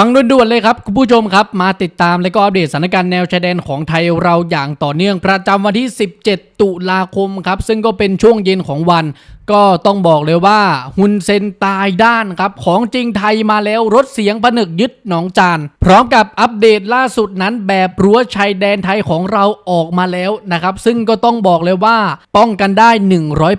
ฟังด่วนๆเลยครับคุณผู้ชมครับมาติดตามและก็อัปเดตสถานการณ์แนวชายแดนของไทยเราอย่างต่อเนื่องประจำวันที่ 17 ตุลาคมครับซึ่งก็เป็นช่วงเย็นของวัน ก็ต้องบอกเลยว่าฮุนเซนตายด้านครับ ของจริงไทยมาแล้วรถเสียงผนึกยึดหนองจาน พร้อมกับอัปเดตล่าสุดนั้นแบบรั้วชายแดนไทยของเราออกมาแล้วนะครับ ซึ่งก็ต้องบอกเลยว่าป้องกันได้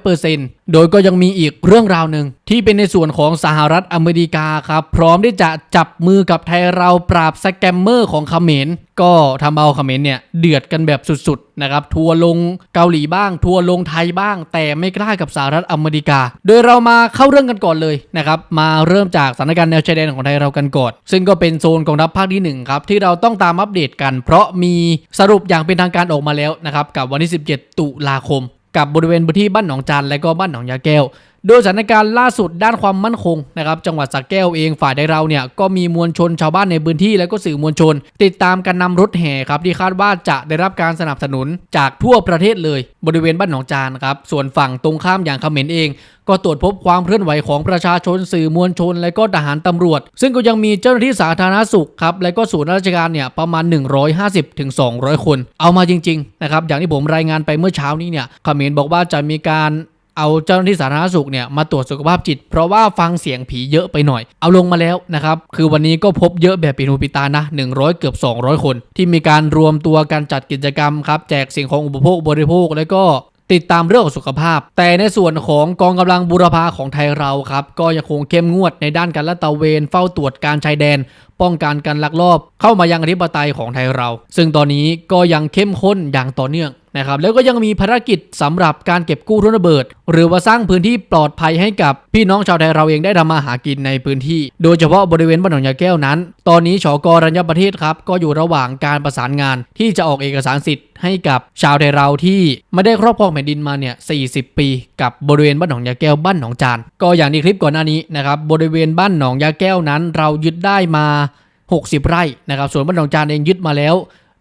100%โดยก็ยังมีอีกเรื่องราวหนึ่งที่เป็นในส่วนของสหรัฐอเมริกาครับ พร้อมที่จะจับมือกับไทยเราปราบสแกมเมอร์ของเขมรก็ทำเอาเขมรเนี่ยเดือดกันแบบสุด นะครับทัวร์ลงเกาหลีบ้าง ทัวร์ลงไทยบ้าง แต่ไม่กล้ากับสหรัฐอเมริกา โดยเรามาเข้าเรื่องกันก่อนเลยนะครับมาเริ่มจากสถานการณ์แนวชายแดนของไทยเรากันก่อนซึ่งก็เป็นโซนกองทัพภาคที่หนึ่งครับที่เราต้องตามอัปเดตกัน เพราะมีสรุปอย่างเป็นทางการออกมาแล้วนะครับกับวันที่ 17 ตุลาคม กับบริเวณพื้นที่บ้านหนองจานและก็บ้านหนองยาแก้วโดยสถานการณ์ล่าสุดด้านความมั่นคงนะครับจังหวัดสระแก้วเองฝ่ายใดเราเนี่ยก็มีมวลชนชาวบ้านในพื้นที่และก็สื่อมวลชน ติดตามการนำรถแห่ครับที่คาดว่าจะได้รับการสนับสนุนจากทั่วประเทศเลย บริเวณบ้านหนองจานครับส่วนฝั่งตรงข้ามอย่างเขมรเอง ก็ตรวจพบความเคลื่อนไหวของประชาชนสื่อมวลชน และก็ทหารตำรวจ ซึ่งก็ยังมีเจ้าหน้าที่สาธารณสุขครับและก็ศูนย์ราชการเนี่ยประมาณ 150ถึง200 คน เอามาจริงๆนะครับอย่างที่ผมรายงานไปเมื่อเช้านี้เนี่ยเขมรบอกว่าจะมีการ เอาเจ้าหน้าที่สาธารณสุขเนี่ยมาตรวจสุขภาพจิต เพราะว่าฟังเสียงผีเยอะไปหน่อย เอาลงมาแล้วนะครับคือวันนี้ก็พบเยอะแบบปีนูปิตานะ 100 เกือบ 200 คน ที่มีการรวมตัวกันจัดกิจกรรมครับแจกสิ่งของอุปโภคบริโภค แล้วก็ติดตามเรื่องของสุขภาพ แต่ในส่วนของกองกำลังบูรพาของไทยเราครับ ก็ยังคงเข้มงวดในด้านการละตระเวนเฝ้าตรวจการชายแดน ป้องกันการลักลอบ เข้ามายังอธิปไตยของไทยเรา ซึ่งตอนนี้ก็ยังเข้มข้นอย่างต่อเนื่องนะครับแล้วก็ยังมีภารกิจสำหรับการเก็บกู้ทุนระเบิด หรือว่าสร้างพื้นที่ปลอดภัยให้กับพี่น้องชาวไทยเราเองได้ทำมาหากินในพื้นที่ โดยเฉพาะบริเวณบ้านหนองยาแก้วนั้น ตอนนี้ชกรัญญประเทศครับก็อยู่ระหว่างการประสานงานที่จะออกเอกสารสิทธิ์ให้กับชาวไทยเราที่ไม่ได้ครอบครองแผ่นดินมาเนี่ย 40 ปี กับบริเวณบ้านหนองยาแก้วบ้านหนองจาน ก็อย่างในคลิปก่อนหน้านี้นะครับบริเวณบ้านหนองยาแก้วนั้น เรายึดได้มา 60 ไร่นะครับส่วนบ้านหนองจานเองยึดมาแล้ว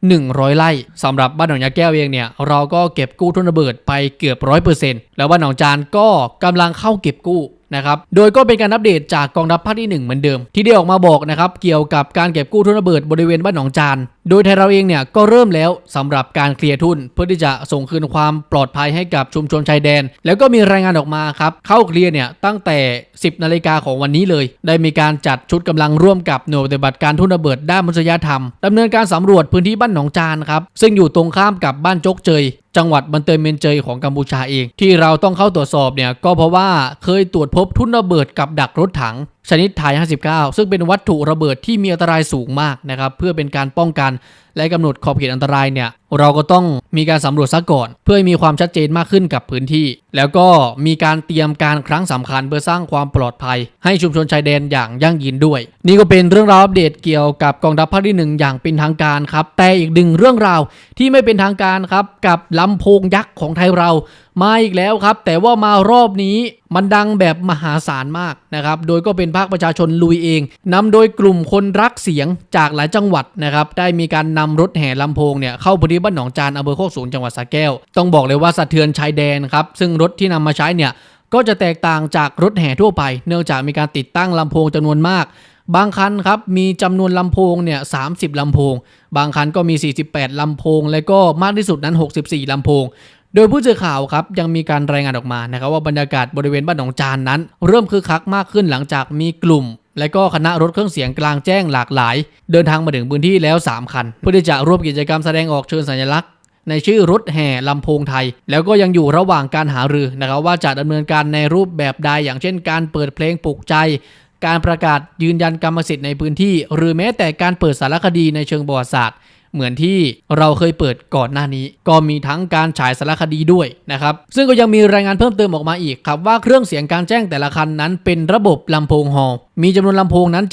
100 ไร่สำหรับบ้านหนองยาแก้วเองเนี่ยเราก็เก็บกู้ทุนระเบิดไปเกือบร้อยเปอร์เซ็นต์แล้วบ้านหนองจานก็กำลังเข้าเก็บกู้นะครับโดยก็เป็นการอัปเดตจากกองทัพภาคที่ 1 เหมือนเดิม ที่ได้ออกมาบอกนะครับเกี่ยวกับการเก็บกู้ทุนระเบิดบริเวณบ้านหนองจาน โดยไทยเราเองเนี่ยก็เริ่มแล้วสำหรับการเคลียร์ทุน เพื่อที่จะส่งคืนความปลอดภัยให้กับชุมชนชายแดน แล้วก็มีรายงานออกมาครับ เข้าเคลียร์เนี่ยตั้งแต่ 10 นาฬิกาของวันนี้เลย ได้มีการจัดชุดกำลังร่วมกับหน่วยปฏิบัติการทุนระเบิดด้านมนุษยธรรมดำเนินการสำรวจพื้นที่บ้านหนองจานครับซึ่งอยู่ตรงข้ามกับบ้านจกเจยจังหวัดบันเตยเมนเจยของกัมพูชาเอง ที่เราต้องเข้าตรวจสอบเนี่ยก็เพราะว่าเคยตรวจพบทุนระเบิดกับดักรถถัง ชนิดไทย59 ซึ่งเป็นวัตถุระเบิดที่มีอันตรายสูงมากนะครับ เพื่อเป็นการป้องกัน และกำหนดขอบเขตอันตรายเนี่ยเราก็ต้องมีการสำรวจซะก่อน เพื่อให้มีความชัดเจนมากขึ้นกับพื้นที่ แล้วก็มีการเตรียมการครั้งสำคัญเพื่อสร้างความปลอดภัย ให้ชุมชนชายแดนอย่างยั่งยืนด้วย นี่ก็เป็นเรื่องราวอัปเดตเกี่ยวกับกองทัพภาคที่หนึ่งอย่างเป็นทางการครับ แต่อีกหนึ่งเรื่องราวที่ไม่เป็นทางการครับกับลำโพงยักษ์ของไทยเรามาอีกแล้วครับ แต่ว่ามารอบนี้มันดังแบบมหาศาลมากนะครับ โดยก็เป็นภาคประชาชนลุยเองนำโดยกลุ่มคนรักเสียงจากหลายจังหวัดนะครับ ได้มีการนำรถแห่ลำโพงเนี่ยเข้าพื้นที่บ้านหนองจานอำเภอโคกสูงจังหวัดสระแก้ว ต้องบอกเลยว่าสะเทือนชายแดนครับ ซึ่งรถที่นำมาใช้เนี่ยก็จะแตกต่างจากรถแห่ทั่วไป เนื่องจากมีการติดตั้งลำโพงจำนวนมาก บางคันครับมีจำนวนลำโพงเนี่ย30ลำโพง บางคันก็มี 48ลำโพง และก็มากที่สุดนั้น 64ลำโพงโดยผู้สื่อข่าวครับยังมีการรายงานออกมานะครับว่าบรรยากาศบริเวณบ้านหนองจานนั้น เริ่มคึกคักมากขึ้นหลังจากมีกลุ่ม และก็คณะรถเครื่องเสียงกลางแจ้งหลากหลาย เดินทางมาถึงพื้นที่แล้ว 3 คัน เพื่อที่จะร่วมกิจกรรมแสดงออกเชิงสัญลักษณ์ ในชื่อรถแห่ลำโพงไทย แล้วก็ยังอยู่ระหว่างการหารือนะครับว่าจะดำเนินการในรูปแบบใดอย่างเช่น การเปิดเพลงปลุกใจ การประกาศยืนยันกรรมสิทธิ์ในพื้นที่ หรือแม้แต่การเปิดสารคดีในเชิงประวัติศาสตร์เหมือนที่เราเคยเปิดก่อนหน้านี้ ก็มีทั้งการฉายสารคดีด้วยนะครับ ซึ่งก็ยังมีรายงานเพิ่มเติมออกมาอีกครับว่าเครื่องเสียงการแจ้งแต่ละคันนั้นเป็นระบบลำโพงฮอลล์ มีจำนวนลำโพงนั้น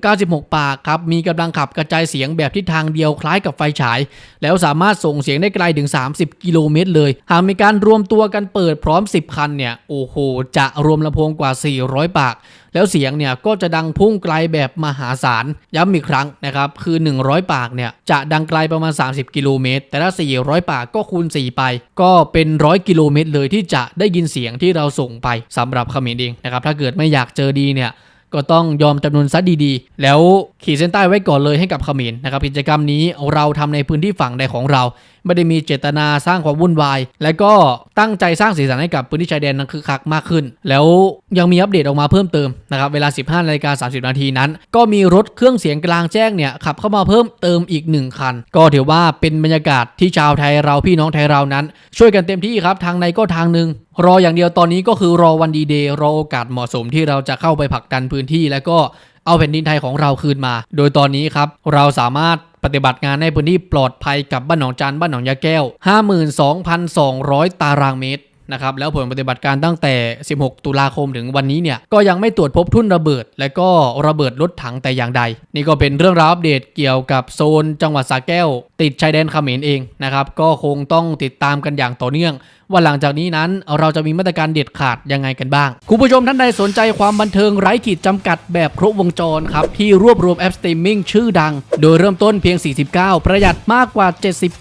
70-96 ปากครับ มีกำลังขับกระจายเสียงแบบทิศทางเดียวคล้ายกับไฟฉาย แล้วสามารถส่งเสียงได้ไกลถึง 30 กิโลเมตรเลย หากมีการรวมตัวกันเปิดพร้อม 10 คันเนี่ย โอ้โห จะรวมลำโพงกว่า 400 ปาก แล้วเสียงเนี่ยก็จะดังพุ่งไกลแบบมหาศาล ย้ำอีกครั้งนะครับ คือ 100 ปากเนี่ยจะดังไกลประมาณ 30 กิโลเมตร แต่ถ้า 400 ปากก็คูณ 4 ไป ก็เป็น 100 กิโลเมตรเลยที่จะได้ยินเสียงที่เราส่งไปสำหรับขมรเองนะครับ ถ้าเกิดไม่อยากเจอดีเนี่ย ก็ต้องยอมจำนวนซะดีๆ แล้วขีดเส้นใต้ไว้ก่อนเลยให้กับเขมรนะครับกิจกรรมนี้เราทำในพื้นที่ฝั่งใดของเรา ไม่ได้มีเจตนาสร้างความวุ่นวาย และก็ตั้งใจสร้างสีสันให้กับพื้นที่ชายแดนนั้นคือคักมากขึ้น แล้วยังมีอัปเดตออกมาเพิ่มเติมนะครับเวลา 15นาฬิกา30 นาทีนั้น ก็มีรถเครื่องเสียงกลางแจ้งเนี่ยขับเข้ามาเพิ่มเติมอีก 1 คัน ก็ถือว่าเป็นบรรยากาศที่ชาวไทยเราพี่น้องไทยเรานั้น ช่วยกันเต็มที่ครับทางในก็ทางหนึ่ง รออย่างเดียวตอนนี้ก็คือรอวันดีเดย์รอโอกาสเหมาะสมที่เราจะเข้าไปผลักดันพื้นที่ แล้วก็เอาแผ่นดินไทยของเราคืนมา โดยตอนนี้ครับเราสามารถปฏิบัติงานในพื้นที่ปลอดภัยกับบ้านหนองจันบ้านหนองยาแก้ว 52,200 ตารางเมตรนะครับแล้วผลปฏิบัติการตั้งแต่ 16 ตุลาคมถึงวันนี้เนี่ยก็ยังไม่ตรวจพบทุ่นระเบิด และก็ระเบิดรถถังแต่อย่างใด นี่ก็เป็นเรื่องราวอัปเดตเกี่ยวกับโซนจังหวัดสระแก้ว ติดชายแดนเขมรเองนะครับก็คงต้องติดตามกันอย่างต่อเนื่อง ว่าหลังจากนี้นั้นเราจะมีมาตรการเด็ดขาดยังไงกันบ้าง คุณผู้ชมท่านใดสนใจความบันเทิงไร้ขีดจำกัดแบบครบวงจรครับ ที่รวบรวมแอปสตรีมมิ่งชื่อดัง โดยเริ่มต้นเพียง 49 ประหยัดมากกว่า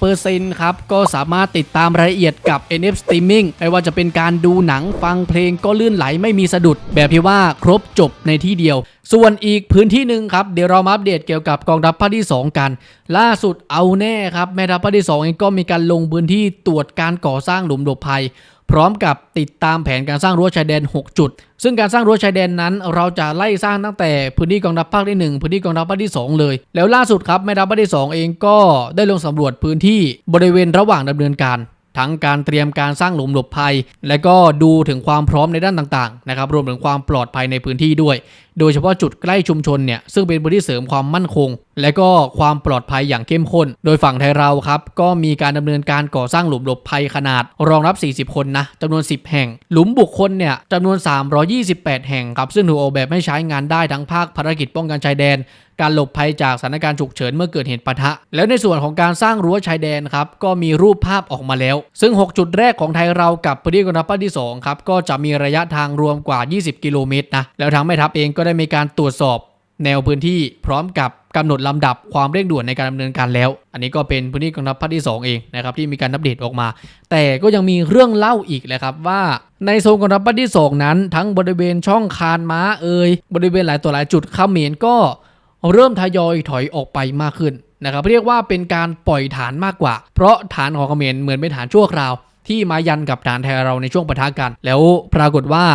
70%ครับ ก็สามารถติดตามรายละเอียดกับ NF Streaming ไม่ว่าจะเป็นการดูหนังฟังเพลงก็ลื่นไหลไม่มีสะดุด แบบที่ว่าครบจบในที่เดียว ส่วนอีกพื้นที่หนึ่งครับ เดี๋ยวเรามาอัปเดตเกี่ยวกับกองทัพภาคที่ 2 กัน ล่าสุดเอาแน่ครับแม่ทัพภาคที่2เองก็มีการลงพื้นที่ตรวจการก่อสร้างหลุมหลบภัย พร้อมกับติดตามแผนการสร้างรั้วชายแดน 6 จุด ซึ่งการสร้างรั้วชายแดนนั้น เราจะไล่สร้างตั้งแต่พื้นที่กองทัพภาคที่ 1 พื้นที่กองทัพภาคที่ 2 เลย แล้วล่าสุดครับแม่ทัพภาคที่ 2 เองก็ได้ลงสำรวจพื้นที่บริเวณระหว่างดำเนินการทั้งการเตรียมการสร้างหลุมหลบภัย และก็ดูถึงความพร้อมในด้านต่างๆนะครับรวมถึงความปลอดภัยในพื้นที่ด้วย โดยเฉพาะจุดใกล้ชุมชนเนี่ยซึ่งเป็นพื้นที่เสริมความมั่นคง และก็ความปลอดภัยอย่างเข้มข้น โดยฝั่งไทยเราครับก็มีการดำเนินการก่อสร้างหลุมหลบภัยขนาด รองรับ 40 คนนะจำนวน 10 แห่ง หลุมบุคคลเนี่ยจำนวน 328 แห่งครับซึ่งถูกออกแบบให้ใช้งานได้ทั้งภาคภารกิจป้องกันชายแดนการหลบภัยจากสถานการณ์ฉุกเฉินเมื่อเกิดเหตุปะทะ แล้วในส่วนของการสร้างรั้วชายแดนครับก็มีรูปภาพออกมาแล้ว ซึ่ง 6 จุดแรกของไทยเรากับพื้นที่กองทัพภาคที่2ครับก็จะมีระยะทางรวมกว่า 20 กิโลเมตรนะแล้วทางแม่ทัพเองก็ได้มีการตรวจสอบแนวพื้นที่พร้อมกับกำหนดลำดับความเร่งด่วนในการดำเนินการแล้ว อันนี้ก็เป็นพื้นที่กองทัพภาคที่ 2 เองนะครับที่มีการอัปเดตออกมา แต่ก็ยังมีเรื่องเล่าอีกแหละครับว่าในโซนกองทัพภาคที่ 2 นั้น ทั้งบริเวณช่องคานม้าเอ่ยบริเวณหลายตัวหลายจุดเขมรก็เริ่มทยอยถอยออกไปมากขึ้นนะครับเรียกว่าเป็นการปล่อยฐานมากกว่า เพราะฐานของเขมรเหมือนเป็นฐานชั่วคราว ที่มายันกับฐานไทยเราในช่วงปะทะกัน แล้วปรากฏว่า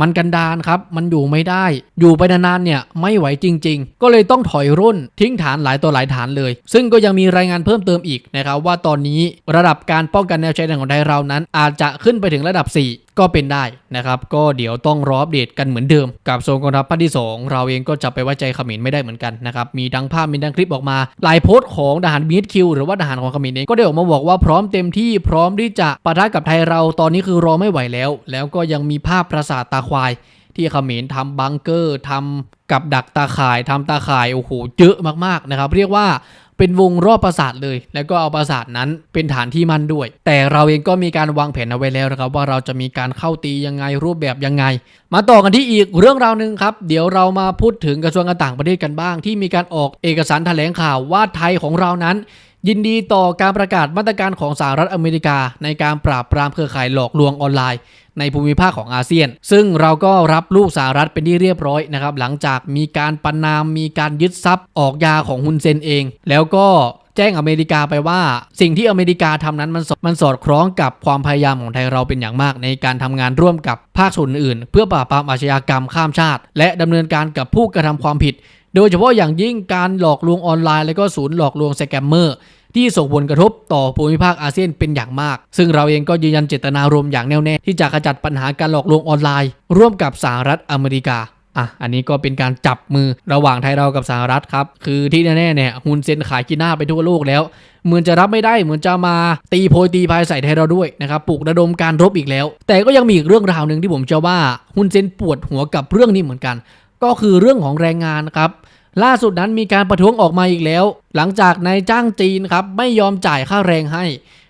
มันกันดานครับ มันอยู่ไม่ได้ อยู่ไปนานๆเนี่ยไม่ไหวจริง ๆ ก็เลยต้องถอยร่นทิ้งฐานหลายตัวหลายฐานเลย ซึ่งก็ยังมีรายงานเพิ่มเติมอีกนะครับว่าตอนนี้ระดับการป้องกันแนวชายแดนของไทยเรานั้น อาจจะขึ้นไปถึงระดับ 4 ก็เป็นได้นะครับ ก็เดี๋ยวต้องรออัปเดตกันเหมือนเดิม กับโซนกองทัพภาคที่ 2 เราเองก็จะไปไว้ใจเขมรไม่ได้เหมือนกันนะครับ มีทั้งภาพมีทั้งคลิปออกมา หลายโพสต์ของทหารบีทคิวหรือว่าทหารของเขมรเองก็ได้ออกมาบอกว่าพร้อมเต็มที่พร้อมที่จะปะทะกับไทยเราตอนนี้คือรอไม่ไหวแล้ว แล้วก็ยังมีภาพปราสาทตาควายที่เขมรทำบังเกอร์ทำกับดักตาข่ายทำตาข่ายโอ้โหเยอะมากๆนะครับ เรียกว่า เป็นวงรอบปราสาทเลย แล้วก็เอาปราสาทนั้นเป็นฐานที่มั่นด้วย แต่เราเองก็มีการวางแผนเอาไว้แล้วนะครับว่าเราจะมีการเข้าตียังไงรูปแบบยังไง มาต่อกันที่อีกเรื่องราวหนึ่งครับ เดี๋ยวเรามาพูดถึงกระทรวงการต่างประเทศกันบ้าง ที่มีการออกเอกสารแถลงข่าวว่าไทยของเรานั้น ยินดีต่อการประกาศมาตรการของสหรัฐอเมริกา ในการปราบปรามเครือข่ายหลอกลวงออนไลน์ในภูมิภาคของอาเซียน ซึ่งเราก็รับลูกสหรัฐเป็นที่เรียบร้อยนะครับหลังจากมีการประนามมีการยึดทรัพย์ออกยาของฮุนเซนเอง แล้วก็แจ้งอเมริกาไปว่าสิ่งที่อเมริกาทำนั้นมันสมันสอดคล้องกับความพยายามของไทยเราเป็นอย่างมาก ในการทำงานร่วมกับภาคส่วนอื่น เพื่อปราบปรามอาชญากรรมข้ามชาติ และดำเนินการกับผู้กระทำความผิด โดยเฉพาะอย่างยิ่งการหลอกลวงออนไลน์ และก็ศูนย์หลอกลวงสแกมเมอร์ ที่ส่งผลกระทบต่อภูมิภาคอาเซียนเป็นอย่างมาก ซึ่งเราเองก็ยืนยันเจตนารมณ์อย่างแน่วแน่ที่จะขจัดปัญหาการหลอกลวงออนไลน์ ร่วมกับสหรัฐอเมริกาอะ อันนี้ก็เป็นการจับมือระหว่างไทยเรากับสหรัฐครับ คือที่แน่ๆเนี่ยฮุนเซนขายกินหน้าไปทั่วโลกแล้ว เหมือนจะรับไม่ได้ เหมือนจะมาตีโพยตีพายใส่ไทยเราด้วยนะครับปลุกระดมการรบอีกแล้ว แต่ก็ยังมีอีกเรื่องราวหนึ่งที่ผมเชื่อว่าฮุนเซนปวดหัวกับเรื่องนี้เหมือนกัน ก็คือเรื่องของแรงงานครับ ล่าสุดนั้นมีการประท้วงออกมาอีกแล้ว หลังจากนายจ้างจีนครับไม่ยอมจ่ายค่าแรงให้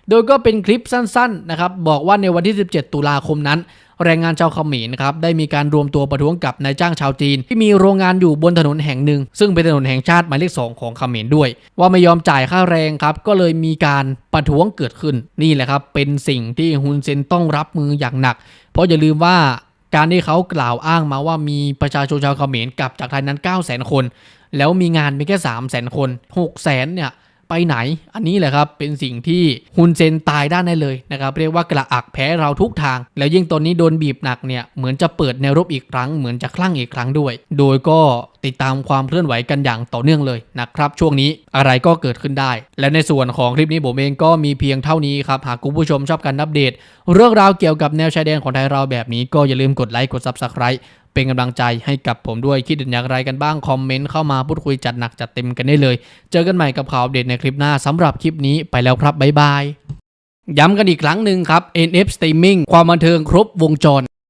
โดยก็เป็นคลิปสั้นๆนะครับบอกว่าในวันที่ 17 ตุลาคมนั้น แรงงานชาวเขมรครับได้มีการรวมตัวประท้วงกับนายจ้างชาวจีน ที่มีโรงงานอยู่บนถนนแห่งหนึ่ง ซึ่งเป็นถนนแห่งชาติหมายเลขสองของเขมรด้วย ว่าไม่ยอมจ่ายค่าแรงครับก็เลยมีการประท้วงเกิดขึ้นนี่แหละครับเป็นสิ่งที่ฮุนเซนต้องรับมืออย่างหนัก เพราะอย่าลืมว่า การที่เขากล่าวอ้างมาว่ามีประชาชนชาวเขมรกลับจากไทยนั้น 9 0 0 0 0 0 คน แล้วมีงานมีแค่ 3 0 0 0 0 0 คน 6 0 0 0 0เนี่ยไปไหน อันนี้แหละครับ เป็นสิ่งที่ฮุนเซนตายด้านได้เลยนะครับ เรียกว่ากระอักแพ้เราทุกทาง แล้วยิ่งตอนนี้โดนบีบหนักเนี่ย เหมือนจะเปิดแนวรบอีกครั้ง เหมือนจะคลั่งอีกครั้งด้วย โดยก็ ติดตามความเคลื่อนไหวกันอย่างต่อเนื่องเลยนะครับ ช่วงนี้อะไรก็เกิดขึ้นได้ และในส่วนของคลิปนี้ผมเองก็มีเพียงเท่านี้ครับ หากคุณผู้ชมชอบการอัปเดต เรื่องราวเกี่ยวกับแนวชายแดนของไทยเราแบบนี้ก็อย่าลืมกดไลค์กด Subscribe เป็นกำลังใจให้กับผมด้วยคิดเห็นอย่างไรกันบ้าง คอมเมนต์เข้ามาพูดคุยจัดหนักจัดเต็มกันได้เลย เจอกันใหม่กับข่าวอัปเดตในคลิปหน้าสำหรับคลิปนี้ไปแล้วครับบ๊ายบายย้ำกันอีกครั้งหนึ่งครับ NF Streaming ความบันเทิงครบวงจร